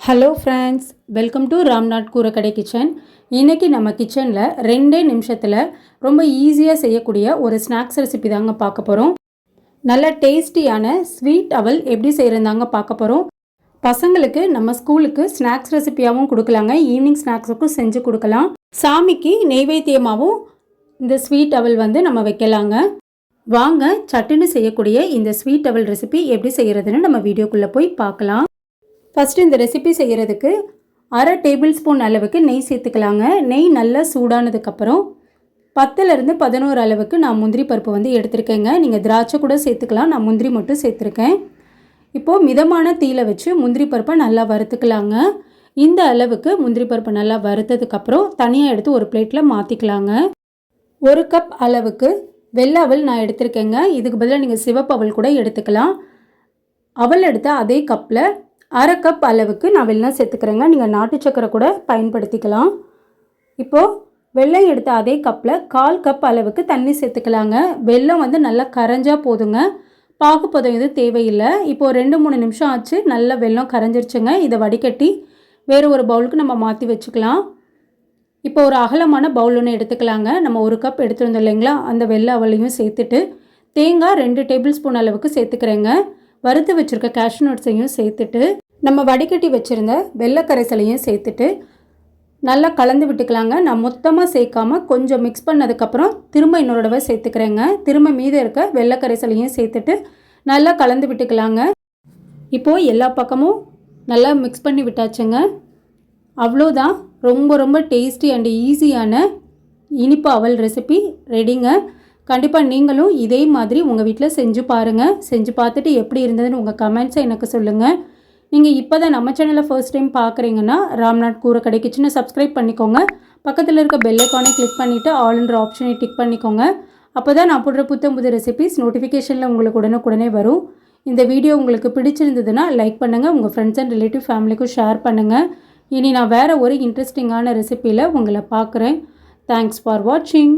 Hello friends welcome to Ramnath Koorakadai kitchen இன்றைக்கி நம்ம கிச்சனில் ரெண்டே நிமிஷத்தில் ரொம்ப ஈஸியாக செய்யக்கூடிய ஒரு ஸ்நாக்ஸ் ரெசிபி தாங்க பார்க்க போகிறோம் நல்ல டேஸ்டியான ஸ்வீட் அவல் எப்படி செய்கிறதாங்க பார்க்க போகிறோம் பசங்களுக்கு நம்ம ஸ்கூலுக்கு ஸ்நாக்ஸ் ரெசிபியாகவும் கொடுக்கலாங்க. ஈவினிங் ஸ்நாக்ஸுக்கும் செஞ்சு கொடுக்கலாம். சாமிக்கு நெய்வேத்தியமாகவும் இந்த ஸ்வீட் அவல் வந்து நம்ம வைக்கலாங்க. வாங்க சட்டுன்னு செய்யக்கூடிய இந்த ஸ்வீட் அவல் ரெசிபி எப்படி செய்கிறதுன்னு நம்ம வீடியோக்குள்ளே போய் பார்க்கலாம். ஃபஸ்ட்டு இந்த ரெசிபி செய்கிறதுக்கு அரை டேபிள் ஸ்பூன் அளவுக்கு நெய் சேர்த்துக்கலாங்க. நெய் நல்லா சூடானதுக்கப்புறம் பத்துலேருந்து பதினோரு அளவுக்கு நான் முந்திரி பருப்பு வந்து எடுத்திருக்கேங்க. நீங்கள் திராட்சை கூட சேர்த்துக்கலாம். நான் முந்திரி மட்டும் சேர்த்துருக்கேன். இப்போது மிதமான தீயில வச்சு முந்திரி பருப்பை நல்லா வறுத்துக்கலாங்க. இந்த அளவுக்கு முந்திரி பருப்பு நல்லா வறுத்ததுக்கப்புறம் தனியாக எடுத்து ஒரு பிளேட்டில் மாற்றிக்கலாங்க ஒரு கப் அளவுக்கு வெள்ளை அவல் நான் எடுத்திருக்கேங்க. இதுக்கு பதிலாக நீங்கள் சிவப்பு அவல் கூட எடுத்துக்கலாம். அவல் எடுத்த அதே கப்பில் அரை கப் அளவுக்கு நான் வெள்ளம் சேர்த்துக்கிறேங்க. நீங்கள் நாட்டு சக்கரை கூட பயன்படுத்திக்கலாம். இப்போது வெள்ளம் எடுத்த அதே கப்பில் கால் கப் அளவுக்கு தண்ணி சேர்த்துக்கலாங்க. வெல்லம் வந்து நல்லா கரைஞ்சால் போதுங்க. பாகு பதம் எதுவும் தேவையில்லை. இப்போது ரெண்டு மூணு நிமிஷம் ஆச்சு. நல்லா வெல்லம் கரைஞ்சிருச்சுங்க. இதை வடிகட்டி வேறு ஒரு பவுலுக்கு நம்ம மாற்றி வச்சுக்கலாம். இப்போ ஒரு அகலமான பவுல் ஒன்று எடுத்துக்கலாங்க. நம்ம ஒரு கப் எடுத்துருந்தோம் இல்லைங்களா? அந்த வெள்ளை அவளையும் சேர்த்துட்டு தேங்காய் ரெண்டு டேபிள் ஸ்பூன் அளவுக்கு சேர்த்துக்கிறேங்க. வறுத்து வச்சுருக்க கேஷ்யூ நட்ஸையும் சேர்த்துட்டு நம்ம வடிகட்டி வச்சுருந்த வெள்ளைக்கரைசலையும் சேர்த்துட்டு நல்லா கலந்து விட்டுக்கலாங்க. நான் மொத்தமாக சேர்க்காம கொஞ்சம் மிக்ஸ் பண்ணதுக்கப்புறம் திரும்ப இன்னொரு தடவை சேர்த்துக்கிறேங்க. திரும்ப மீதம் இருக்க வெள்ளைக்கரைசலையும் சேர்த்துட்டு நல்லா கலந்து விட்டுக்கலாங்க. இப்போது எல்லா பக்கமும் நல்லா மிக்ஸ் பண்ணி விட்டாச்சுங்க. அவ்வளோதான். ரொம்ப ரொம்ப டேஸ்டி அண்ட் ஈஸியான இனிப்பு அவல் ரெசிபி ரெடிங்க கண்டிப்பாக நீங்களும் இதே மாதிரி உங்கள் வீட்டில் செஞ்சு பாருங்கள் செஞ்சு பார்த்துட்டு எப்படி இருந்ததுன்னு உங்கள் கமெண்ட்ஸை எனக்கு சொல்லுங்கள் நீங்கள் இப்போ தான் நம்ம சேனலை ஃபர்ஸ்ட் டைம் பார்க்குறீங்கன்னா ராம்நாத் கூரை கடை கிச்சனை சப்ஸ்கிரைப் பண்ணிக்கோங்க. பக்கத்தில் இருக்க பெல்லைக்கானை கிளிக் பண்ணிவிட்டு ஆல்ன்ற ஆப்ஷனை டிக் பண்ணிக்கோங்க. அப்போ தான் நான் போடுற புத்தம் புது ரெசிபிஸ் நோட்டிஃபிகேஷனில் உங்களுக்கு உடனுக்குடனே வரும். இந்த வீடியோ உங்களுக்கு பிடிச்சிருந்ததுன்னா லைக் பண்ணுங்கள் உங்கள் ஃப்ரெண்ட்ஸ் அண்ட் ரிலேட்டிவ் ஃபேமிலிக்கும் ஷேர் பண்ணுங்கள் இனி நான் வேறு ஒரு இன்ட்ரெஸ்டிங்கான ரெசிப்பியில் உங்களை பார்க்குறேன் தேங்க்ஸ் ஃபார் வாட்சிங்